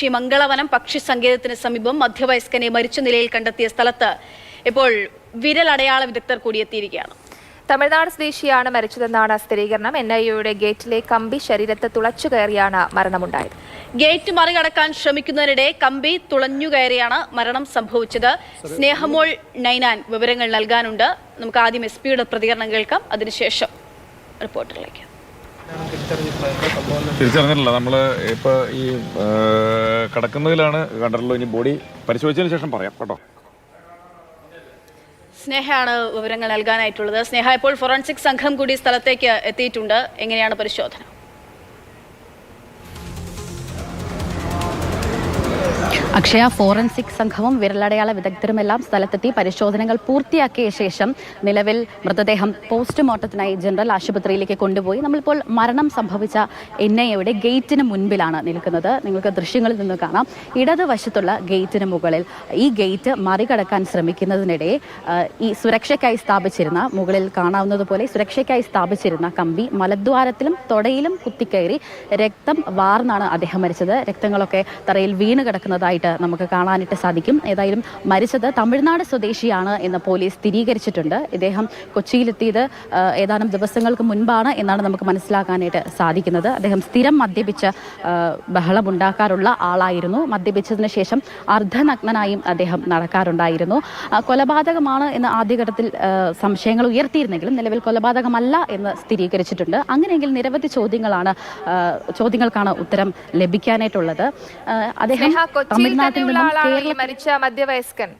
കൊച്ചി മംഗളവനം പക്ഷി സങ്കേതത്തിന് സമീപം മധ്യവയസ്കനെ മരിച്ച നിലയിൽ കണ്ടെത്തിയ സ്ഥലത്ത് ഇപ്പോൾ വിരലടയാള വിദഗ്ധർ കൂടിയെത്തിയിരിക്കുകയാണ്. തമിഴ്നാട് സ്വദേശിയാണ് മരിച്ചതെന്നാണ് സ്ഥിരീകരണം. എൻ ഐ എയുടെ ഗേറ്റിലെ കമ്പി ശരീരത്തെ തുളച്ചു കയറിയാണ് മരണമുണ്ടായത്. ഗേറ്റ് മറികടക്കാൻ ശ്രമിക്കുന്നതിനിടെ കമ്പി തുളഞ്ഞു കയറിയാണ് മരണം സംഭവിച്ചത്. സ്നേഹമോൾ നൈനാൻ വിവരങ്ങൾ നൽകാനുണ്ട്. നമുക്ക് ആദ്യം എസ് പിയുടെ പ്രതികരണം കേൾക്കാം. അതിനുശേഷം റിപ്പോർട്ടിലേക്ക് തിരിച്ചറിഞ്ഞിട്ടില്ല. നമ്മൾ ഇപ്പോൾ ഈ കിടക്കുന്നതിലാണ് കണ്ടിട്ടുള്ളൂ ഇനി ബോഡി പരിശോധിച്ചതിന് ശേഷം പറയാം കേട്ടോ. സ്നേഹയാണ് വിവരങ്ങൾ നൽകാനായിട്ടുള്ളത്. സ്നേഹ ഇപ്പോൾ ഫോറൻസിക് സംഘം കൂടി സ്ഥലത്തേക്ക് എത്തിയിട്ടുണ്ട്. എങ്ങനെയാണ് പരിശോധന? അക്ഷയ ഫോറൻസിക് സംഘവും വിരലടയാള വിദഗ്ധരുമെല്ലാം സ്ഥലത്തെത്തി പരിശോധനകൾ പൂർത്തിയാക്കിയ ശേഷം നിലവിൽ മൃതദേഹം പോസ്റ്റ്മോർട്ടത്തിനായി ജനറൽ ആശുപത്രിയിലേക്ക് കൊണ്ടുപോയി. നമ്മളിപ്പോൾ മരണം സംഭവിച്ച എൻ ഐ എയുടെ ഗേറ്റിന് മുൻപിലാണ് നിൽക്കുന്നത്. നിങ്ങൾക്ക് ദൃശ്യങ്ങളിൽ നിന്ന് കാണാം. ഇടതുവശത്തുള്ള ഗേറ്റിന് മുകളിൽ ഈ ഗേറ്റ് മറികടക്കാൻ ശ്രമിക്കുന്നതിനിടെ ഈ സുരക്ഷയ്ക്കായി സ്ഥാപിച്ചിരുന്ന മുകളിൽ കാണാവുന്നതുപോലെ സുരക്ഷയ്ക്കായി സ്ഥാപിച്ചിരുന്ന കമ്പി മലദ്വാരത്തിലും തൊടയിലും കുത്തിക്കയറി രക്തം വാർന്നാണ് അദ്ദേഹം മരിച്ചത്. രക്തങ്ങളൊക്കെ തറയിൽ വീണ് കിടക്കുന്നതായിട്ട് നമുക്ക് കാണാനായിട്ട് സാധിക്കും. ഏതായാലും മരിച്ചത് തമിഴ്നാട് സ്വദേശിയാണ് എന്ന് പോലീസ് സ്ഥിരീകരിച്ചിട്ടുണ്ട്. ഇദ്ദേഹം കൊച്ചിയിലെത്തിയത് ഏതാനും ദിവസങ്ങൾക്ക് മുൻപാണ് എന്നാണ് നമുക്ക് മനസ്സിലാക്കാനായിട്ട് സാധിക്കുന്നത്. അദ്ദേഹം സ്ഥിരം മദ്യപിച്ച് ബഹളമുണ്ടാക്കാറുള്ള ആളായിരുന്നു. മദ്യപിച്ചതിന് ശേഷം അർദ്ധനഗ്നനായും അദ്ദേഹം നടക്കാറുണ്ടായിരുന്നു. കൊലപാതകമാണ് എന്ന് ആദ്യഘട്ടത്തിൽ സംശയങ്ങൾ ഉയർത്തിയിരുന്നെങ്കിലും നിലവിൽ കൊലപാതകമല്ല എന്ന് സ്ഥിരീകരിച്ചിട്ടുണ്ട്. അങ്ങനെയെങ്കിൽ നിരവധി ചോദ്യങ്ങളാണ് ചോദ്യങ്ങൾക്കാണ് ഉത്തരം ലഭിക്കാനായിട്ടുള്ളത്. അദ്ദേഹം തമിഴ്നാട്ടിൽ നിന്നും മരിച്ച മധ്യവയസ്കൻ.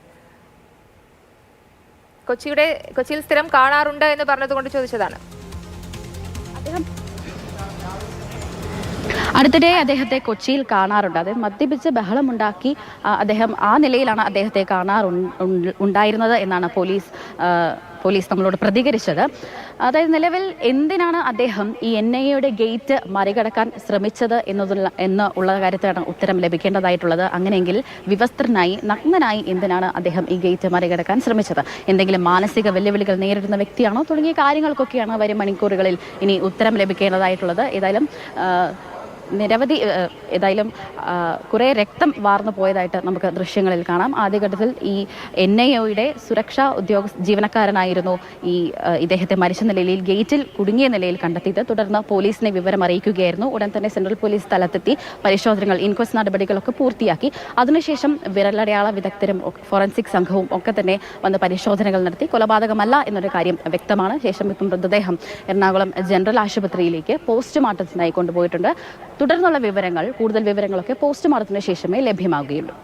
കൊച്ചിയുടെ കൊച്ചിയിൽ സ്ഥിരം കാണാറുണ്ട് എന്ന് പറഞ്ഞതുകൊണ്ട് ചോദിച്ചതാണ്. അടുത്തിടെ അദ്ദേഹത്തെ കൊച്ചിയിൽ കാണാറുണ്ട്. അത് മദ്യപിച്ച് ബഹളമുണ്ടാക്കി അദ്ദേഹം ആ നിലയിലാണ് അദ്ദേഹത്തെ കാണാറുണ്ടായിരുന്നത് എന്നാണ് പോലീസ് പോലീസ് നമ്മളോട് പ്രതികരിച്ചത്. അതായത് നിലവിൽ എന്തിനാണ് അദ്ദേഹം ഈ എൻ ഐ എയുടെ ഗേറ്റ് മറികടക്കാൻ ശ്രമിച്ചത് എന്നതുള്ള എന്ന് ഉള്ള കാര്യത്തിലാണ് ഉത്തരം ലഭിക്കേണ്ടതായിട്ടുള്ളത്. അങ്ങനെയെങ്കിൽ വിവസ്ത്രനായി നഗ്നനായി എന്തിനാണ് അദ്ദേഹം ഈ ഗേറ്റ് മറികടക്കാൻ ശ്രമിച്ചത്? എന്തെങ്കിലും മാനസിക വെല്ലുവിളികൾ നേരിടുന്ന വ്യക്തിയാണോ? തുടങ്ങിയ കാര്യങ്ങൾക്കൊക്കെയാണ് വരും മണിക്കൂറുകളിൽ ഇനി ഉത്തരം ലഭിക്കേണ്ടതായിട്ടുള്ളത്. ഏതായാലും നിരവധി ഏതായാലും കുറേ രക്തം വാർന്നു പോയതായിട്ട് നമുക്ക് ദൃശ്യങ്ങളിൽ കാണാം. ആദ്യഘട്ടത്തിൽ ഈ എൻ ഐ ഒയുടെ സുരക്ഷാ ഉദ്യോഗ ജീവനക്കാരനായിരുന്നു ഈ ഇദ്ദേഹത്തെ മരിച്ച നിലയിൽ ഗേറ്റിൽ കുടുങ്ങിയ നിലയിൽ കണ്ടെത്തിയത്. തുടർന്ന് പോലീസിനെ വിവരം അറിയിക്കുകയായിരുന്നു. ഉടൻ തന്നെ സെൻട്രൽ പോലീസ് സ്ഥലത്തെത്തി പരിശോധനകൾ ഇൻക്വസ്റ്റ് നടപടികളൊക്കെ പൂർത്തിയാക്കി. അതിനുശേഷം വിരലടയാള വിദഗ്ധരും ഫോറൻസിക് സംഘവും ഒക്കെ തന്നെ വന്ന് പരിശോധനകൾ നടത്തി. കൊലപാതകമല്ല എന്നൊരു കാര്യം വ്യക്തമാണ്. ശേഷം ഇപ്പം മൃതദേഹം എറണാകുളം ജനറൽ ആശുപത്രിയിലേക്ക് പോസ്റ്റ്മോർട്ടത്തിനായി കൊണ്ടുപോയിട്ടുണ്ട്. തുടർന്നുള്ള വിവരങ്ങൾ കൂടുതൽ വിവരങ്ങളൊക്കെ പോസ്റ്റ്മോർട്ടത്തിന് ശേഷമേ ലഭ്യമാവുകയുള്ളൂ.